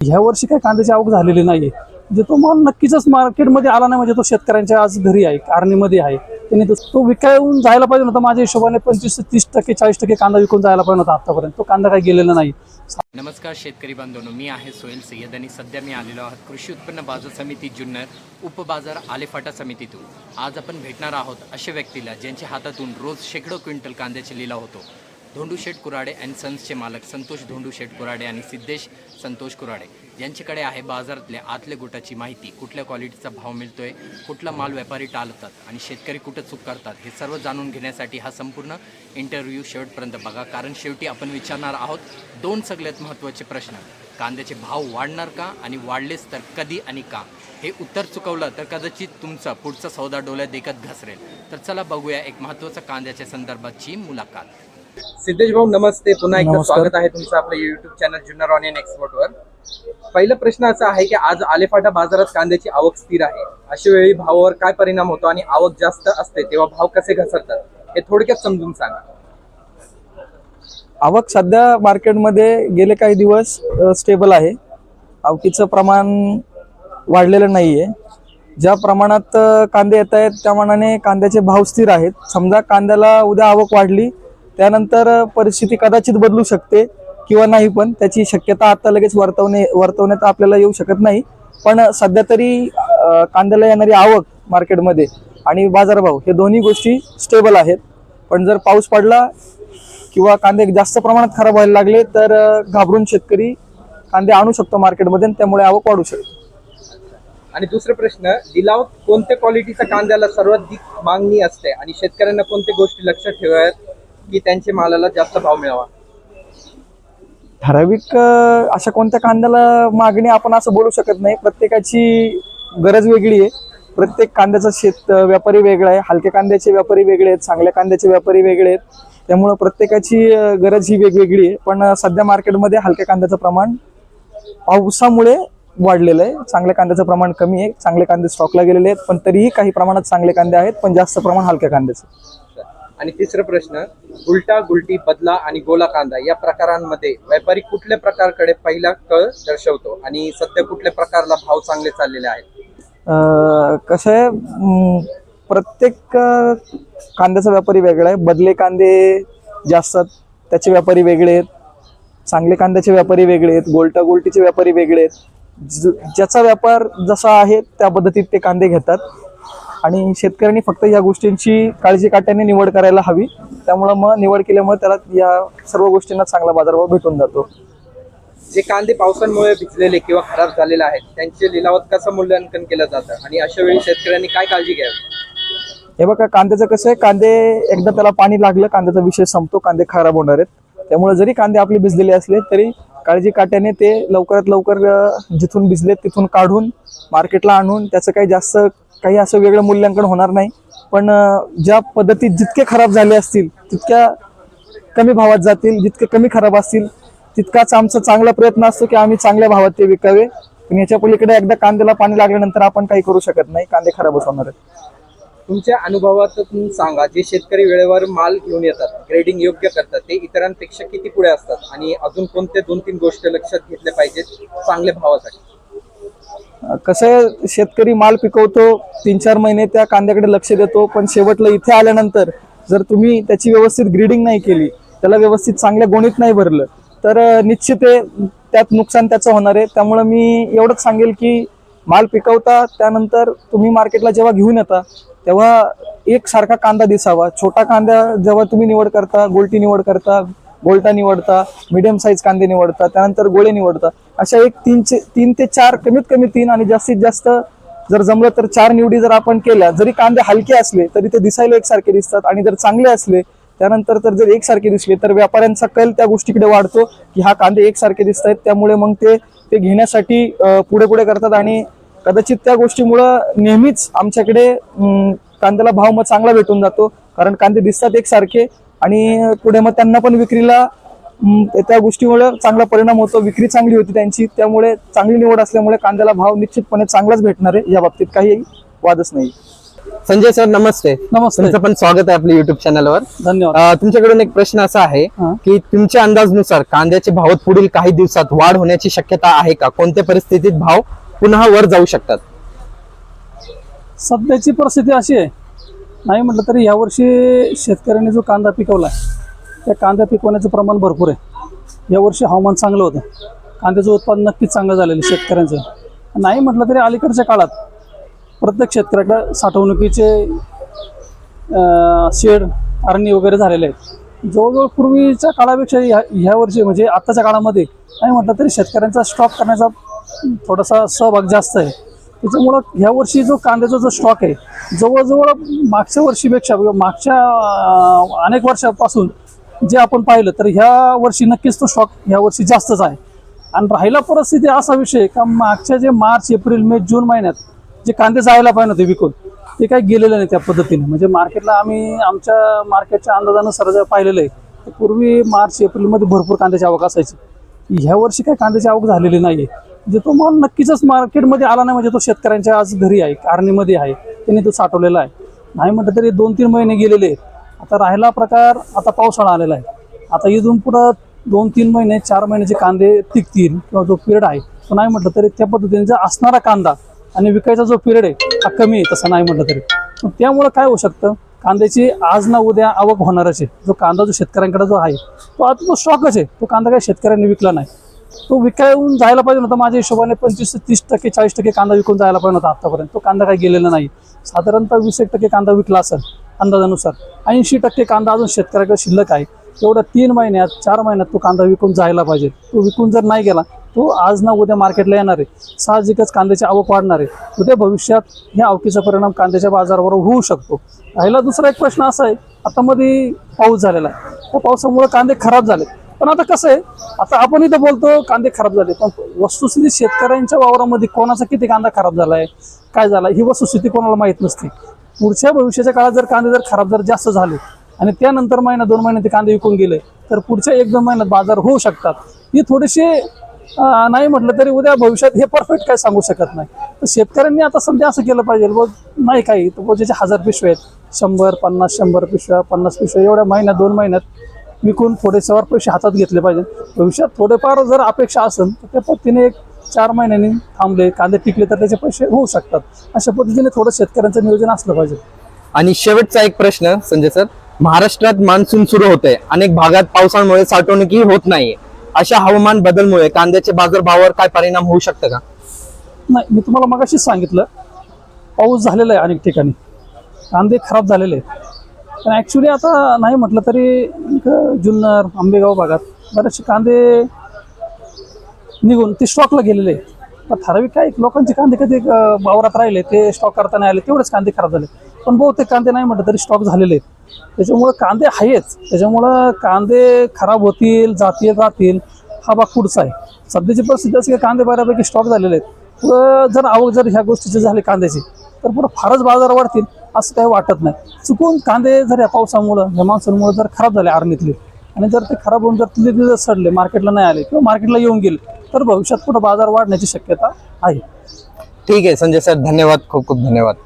ह्या वर्षी काही कांद्याची आवक झालेली नाहीये. म्हणजे तो माल नक्कीच मार्केटमध्ये आला नाही म्हणजे तो शेतकऱ्यांच्या आज घरी आहे आर्णीमध्ये आहे. त्याने तो- तो विकायहून जायला पाहिजे नव्हता माझ्या हिशोबाने पंचवीस ते तीस टक्के चाळीस टक्के कांदा विकून जायला पाहिजे नव्हता आतापर्यंत. तो कांदा काही गेलेला नाही. नमस्कार शेतकरी बांधवांनो मी आहे सोहेल सय्यद आणि सध्या मी आलेलो आहोत कृषी उत्पन्न बाजार समिती जुन्नर उपबाजार आलेफाटा समितीतून. आज आपण भेटणार आहोत अशा व्यक्तीला ज्यांच्या हातातून रोज शेकडो क्विंटल कांद्याचे लिलाव होतो. धोंडू शेठ कुराडे अँड सन्सचे मालक संतोष धोंडू शेठ कुराडे आणि सिद्धेश संतोष कुराडे यांच्याकडे आहे बाजारातल्या आतल्या गुटाची माहिती. कुठल्या क्वालिटीचा भाव मिळतोय? कुठला माल व्यापारी टाळतात? आणि शेतकरी कुठं चूक करतात? हे सर्व जाणून घेण्यासाठी हा संपूर्ण इंटरव्ह्यू शेवटपर्यंत बघा. कारण शेवटी आपण विचारणार आहोत दोन सगळ्यात महत्त्वाचे प्रश्न. कांद्याचे भाव वाढणार का आणि वाढलेच तर कधी आणि का? हे उत्तर चुकवलं तर कदाचित तुमचा पुढचा सौदा डोळ्यात देखत घसरेल. तर चला बघूया एक महत्त्वाचा कांद्याच्या संदर्भातची मुलाखत. सिद्धेश भाऊ नमस्ते. पुन्हा एकदा नमस्कार. स्वागत आहे तुमचं आपल्या YouTube channel Junnar onion export वर. पहिला प्रश्न असा आहे की आज आलेफाटा बाजारात कांद्याची आवक स्थिर आहे. अशा वेळी भावावर काय परिणाम होतो आणि आवक जास्त असते तेव्हा भाव कसे घसरतात? हे थोडक्यात समजून सांगा. आवक सध्या मार्केटमध्ये गेले काही दिवस स्टेबल आहे. आवकीचं प्रमाण वाढलेलं नाही आहे ज्या प्रमाणात अ, कांदे येत आहेत त्या मानाने कांद्याचे भाव स्थिर आहेत. समजा कांद्याला उद्या आवक वाढली त्यानंतर परिस्थिती कदाचित बदलू शकते किंवा नाही पण त्याची शक्यता आता लगेच वर्तवणे वर्तवण्यात आपल्याला येऊ शकत नाही. पण सध्या तरी कांद्याला येणारी आवक मार्केटमध्ये आणि बाजारभाव हे दोन्ही गोष्टी स्टेबल आहेत. पण जर पाऊस पडला किंवा कांदे जास्त प्रमाणात खराब व्हायला लागले तर घाबरून शेतकरी कांदे आणू शकतो मार्केटमध्ये आणि त्यामुळे आवक वाढू शकते. आणि दुसरा प्रश्न लिलाव कोणत्या क्वालिटीच्या कांद्याला सर्वाधिक मागणी असते? आणि शेतकऱ्यांना कोणत्या गोष्टी लक्षात ठेवाव्यात? की त्यांच्या मालाला जास्त भाव मिळावा? ठराविक अशा कोणत्या कांद्याला मागणी आपण असं बोलू शकत नाही. प्रत्येकाची गरज वेगळी आहे. प्रत्येक कांद्याचा शेत व्यापारी वेगळा आहे. हलक्या कांद्याचे व्यापारी वेगळे आहेत. चांगल्या कांद्याचे व्यापारी वेगळे आहेत. त्यामुळं प्रत्येकाची गरज ही वेगवेगळी आहे. पण सध्या मार्केटमध्ये हलक्या कांद्याचं प्रमाण पावसामुळे वाढलेलं आहे. चांगल्या कांद्याचं प्रमाण कमी आहे. चांगले कांदे स्टॉकला गेलेले आहेत. पण तरीही काही प्रमाणात चांगले कांदे आहेत. पण जास्त प्रमाण हलक्या कांद्याचं. आणि तिसरा प्रश्न उलटा गुलटी बदला आणि गोला कांदा या प्रकारांमध्ये व्यापारी कुठल्या प्रकारकडे पहिला कळ दर्शवतो आणि सध्या कुठल्या प्रकारला भाव चांगले चाललेले आहेत? कसं आहे प्रत्येक कांद्याचा व्यापारी वेगळा आहे. बदले कांदे जे असतात त्याचे व्यापारी वेगळे आहेत. चांगले कांद्याचे व्यापारी वेगळे आहेत गोलटा गोलटीचे व्यापारी वेगळे आहेत. ज- ज्याचा व्यापार जसा आहे त्या पद्धतीत ते कांदे घेतात. आणि शेतकऱ्यांनी फक्त या गोष्टींची काळजी काट्याने निवड करायला हवी. त्यामुळं मग निवड केल्यामुळे त्याला या सर्व गोष्टींना चांगला बाजारभाव भेटून जातो. जे कांदे पावसामुळे भिजलेले किंवा खराब झालेले आहेत त्यांचे लिलावात कसं मूल्यांकन केलं जातं? आणि अशा वेळी शेतकऱ्यांनी काय काळजी घ्यावी? हे बघा कांद्याचं कसं आहे कांदे एकदा त्याला पाणी लागलं कांद्याचा विषय संपतो कांदे खराब होणार आहेत. त्यामुळे जरी कांदे आपले भिजलेले असले तरी काळजी काट्याने ते लवकरात लवकर जिथून भिजलेत तिथून काढून मार्केटला आणून त्याचं काही जास्त काही असं वेगळं मूल्यांकन होणार नाही. पण ज्या पद्धतीत जितके खराब झाले असतील तितक्या कमी भावात जातील जितके कमी खराब असतील तितकाच आमचा चांगला प्रयत्न असतो की आम्ही चांगल्या भावात ते विकावे. पण याच्या पलीकडे एकदा कांद्याला पाणी लागल्यानंतर आपण काही करू शकत नाही. कांदे खराबच होणार आहेत. तुमच्या अनुभवातून सांगा जे शेतकरी वेळेवर माल घेऊन येतात ग्रेडिंग योग्य करतात ते इतरांपेक्षा किती पुढे असतात? आणि अजून कोणते दोन तीन गोष्टी लक्षात घेतल्या पाहिजेत चांगल्या भावासाठी? कसं आहे शेतकरी माल पिकवतो तीन चार महिने त्या कांद्याकडे लक्ष देतो पण शेवटला इथे आल्यानंतर जर तुम्ही त्याची व्यवस्थित ग्रीडिंग नाही केली त्याला व्यवस्थित चांगल्या गोणीत नाही भरलं तर निश्चित आहे त्यात नुकसान त्याचं होणार आहे. त्यामुळं मी एवढंच सांगेल की माल पिकवता त्यानंतर तुम्ही मार्केटला जेव्हा घेऊन येता तेव्हा एकसारखा कांदा दिसावा. छोटा कांदा जेव्हा तुम्ही निवड करता गोलटी निवड करता गोल्टा निवडता मिडियम साईज कांदे निवडता त्यानंतर गोळे निवडता अशा एक तीनचे तीन ते चार कमीत कमी तीन आणि जास्तीत जास्त जर जमलं तर चार निवडी जर आपण केल्या जरी कांदे हलके असले तरी ते दिसायला एकसारखे दिसतात आणि जर चांगले असले त्यानंतर तर जर एकसारखे दिसले तर व्यापाऱ्यांचा कल त्या गोष्टीकडे वाढतो की हा कांदे एकसारखे दिसत आहेत त्यामुळे मग ते ते घेण्यासाठी पुढे पुढे करतात आणि कदाचित त्या गोष्टीमुळं नेहमीच आमच्याकडे कांद्याला भाव मग चांगला भेटून जातो कारण कांदे दिसतात एकसारखे आणि पुढे मग त्यांना पण विक्रीला त्या गोष्टीमुळे चांगला परिणाम होतो. विक्री चांगली होती त्यांची. त्यामुळे चांगली निवड असल्यामुळे कांद्याला भाव निश्चितपणे चांगलाच भेटणार आहे. या बाबतीत काही वादच नाही. संजय सर नमस्ते. नमस्ते. तुमचं पण स्वागत आहे आपल्या युट्यूब चॅनलवर धन्यवाद. तुमच्याकडून एक प्रश्न असा आहे. की तुमच्या अंदाजनुसार कांद्याचे भाव पुढील काही दिवसात वाढ होण्याची शक्यता आहे का? कोणत्या परिस्थितीत भाव पुन्हा वर जाऊ शकतात? सध्याची परिस्थिती अशी आहे नाही म्हटलं तरी यावर्षी शेतकऱ्यांनी जो कांदा पिकवला आहे त्या कांदा पिकवण्याचं प्रमाण भरपूर आहे. यावर्षी हवामान चांगलं होतं. कांद्याचं उत्पादन नक्कीच चांगलं झालेलं आहे शेतकऱ्यांचं. नाही म्हटलं तरी अलीकडच्या काळात प्रत्येक शेतकऱ्याकडे साठवणुकीचे शेड अरणी वगैरे झालेले आहेत. जवळजवळ पूर्वीच्या काळापेक्षा ह्या ह्या वर्षी म्हणजे आत्ताच्या काळामध्ये नाही म्हटलं तरी शेतकऱ्यांचा स्टॉक करण्याचा थोडासा सहभाग जास्त आहे. त्याच्यामुळं ह्या वर्षी जो कांद्याचा जो स्टॉक आहे जवळजवळ मागच्या वर्षीपेक्षा म्हणजे मागच्या अनेक वर्षापासून जे आपण पाहिलं तर ह्या वर्षी नक्कीच तो स्टॉक ह्या वर्षी जास्तच आहे. आणि राहिला परिस्थिती असा विषय का मागच्या जे मार्च एप्रिल मे जून महिन्यात जे कांदे जायला पाहिजे होते विकून ते काही गेलेलं नाही त्या पद्धतीने. म्हणजे मार्केटला आम्ही आमच्या मार्केटच्या अंदाजानुसार जर पाहिलेलं आहे तर पूर्वी मार्च एप्रिलमध्ये भरपूर कांद्याची आवक असायची. ह्या वर्षी काही कांद्याची आवक झालेली नाही आहे जे तो माल नक्कीच मार्केटमध्ये आला नाही म्हणजे तो शेतकऱ्यांच्या आज घरी आहे कारणीमध्ये आहे त्यांनी तो साठवलेला आहे. नाही म्हटलं तरी दोन तीन महिने गेलेले आहेत. आता राहिला प्रकार आता पावसाळा आलेला आहे. आता इथून पुढं दोन तीन महिने चार महिन्याचे कांदे टिकतील किंवा जो पिरियड आहे तो नाही म्हटलं तरी त्या पद्धतीने जर असणारा कांदा आणि विकायचा जो पिरियड आहे हा कमी आहे तसं नाही म्हटलं तरी. त्यामुळं काय होऊ शकतं? कांद्याची आज ना उद्या आवक होणारच आहे. जो कांदा जो शेतकऱ्यांकडे जो आहे तो आता तो स्टॉकच आहे. तो कांदा काही शेतकऱ्यांनी विकला नाही. तो विकायहून जायला पाहिजे होता माझ्या हिशोबाने पंचवीस ते तीस टक्के चाळीस टक्के कांदा विकून जायला पाहिजे होता आतापर्यंत. तो कांदा काही गेलेला नाही. साधारणतः वीस एक टक्के कांदा विकला असेल अंदाजानुसार. ऐंशी टक्के कांदा अजून शेतकऱ्याकडे शिल्लक आहे. एवढ्या तीन महिन्यात चार महिन्यात तो कांदा विकून जायला पाहिजे. तो विकून जर नाही गेला तो आज ना उद्या मार्केटला येणार आहे. साहजिकच कांद्याची आवक वाढणार आहे. उद्या भविष्यात ह्या आवकीचा परिणाम कांद्याच्या बाजारावर होऊ शकतो. राहिला दुसरा एक प्रश्न असा आहे आता मध्ये पाऊस झालेला आहे. त्या पावसामुळे कांदे खराब झाले. पण आता कसं आहे आता आपण इथं बोलतो कांदे खराब झाले. पण वस्तुस्थिती शेतकऱ्यांच्या वावरामध्ये कोणाचा किती कांदा खराब झाला आहे काय झाला ही वस्तुस्थिती कोणाला माहीत नसते. पुढच्या भविष्याच्या काळात जर कांदे जर खराब जर जास्त झाले आणि त्यानंतर महिना दोन महिने ते कांदे विकून गेले तर पुढच्या एक दोन महिन्यात बाजार होऊ शकतात. ही थोडीशी नाही म्हटलं तरी उद्या भविष्यात हे परफेक्ट काय सांगू शकत नाही. तर शेतकऱ्यांनी आता सध्या असं केलं पाहिजे बघ नाही काही. बघ ज्याचे हजार पिशव्या आहेत शंभर पन्नास शंभर पिशव्या पन्नास पिशव्या एवढ्या महिन्यात दोन महिन्यात विकून थोडेसेवर पैसे हातात घेतले पाहिजे भविष्यात थोडेफार जर अपेक्षा असेल तर त्या पद्धतीने एक चार महिन्यांनी थांबले कांदे टिकले तर त्याचे पैसे होऊ शकतात. अशा पद्धतीने थोडं शेतकऱ्यांचं नियोजन असलं पाहिजे. आणि शेवटचा एक प्रश्न संजय सर महाराष्ट्रात मान्सून सुरू होते अनेक भागात पावसामुळे साठवणुकी होत नाहीये. अशा हवामान बदलमुळे कांद्याचे बाजारभावावर काय परिणाम होऊ शकतं का? नाही मी तुम्हाला मगाशीच सांगितलं पाऊस झालेला आहे अनेक ठिकाणी. कांदे खराब झालेले आहेत. पण ॲक्च्युली आता नाही म्हटलं तरी जुन्नर आंबेगाव भागात बरेचसे कांदे निघून ते स्टॉकला गेलेले आहेत. पण ठराविक काही लोकांचे कांदे कधी वावरात राहिले ते स्टॉक करता नाही आले तेवढेच कांदे खराब झाले. पण बहुतेक कांदे नाही म्हटलं तरी स्टॉक झालेले आहेत. त्याच्यामुळं कांदे आहेच त्याच्यामुळं कांदे खराब होतील जातील राहतील हा भाग पुढचा आहे. सध्याची परिस्थिती अशी कांदे बऱ्यापैकी स्टॉक झालेले आहेत. जर आवक जर ह्या गोष्टीचे झाले कांद्याची तर पुढं फारच बाजार वाढतील असं काही वाटत नाही. चुकून कांदे जर या पावसामुळं ह्या मान्सूनमुळे जर खराब झाले आर्नीतले आणि जर ते खराब होऊन जर तिथे तिथे सडले मार्केटला नाही आले किंवा मार्केटला येऊन गेले तर भविष्यात पुढं बाजार वाढण्याची शक्यता आहे. ठीक आहे संजय सर धन्यवाद खूप खूप धन्यवाद.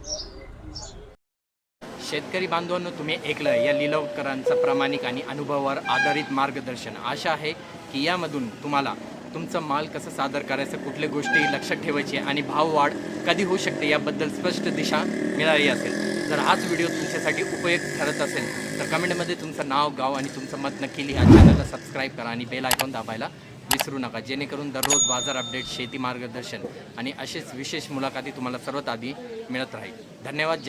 शेतकरी बांधवांनो तुम्ही ऐकलं या लिलावकरांचं प्रामाणिक आणि अनुभवावर आधारित मार्गदर्शन. आशा आहे की यामधून तुम्हाला तुमचं माल कसं सादर करायचं कुठल्या गोष्टी लक्षात ठेवायची आणि भाव वाढ कधी होऊ शकते याबद्दल स्पष्ट दिशा मिळाली असेल. जर हाच व्हिडिओ तुमच्यासाठी उपयुक्त ठरत असेल तर कमेंटमध्ये तुमचं नाव गाव आणि तुमचं मत नक्की लिहा. चॅनलला सबस्क्राईब करा आणि बेल आयकॉन दाबायला विसरू नका. जेणेकरून दररोज बाजार अपडेट शेती मार्गदर्शन आणि असेच विशेष मुलाखती तुम्हाला सर्वात आधी मिळत राहील. धन्यवाद.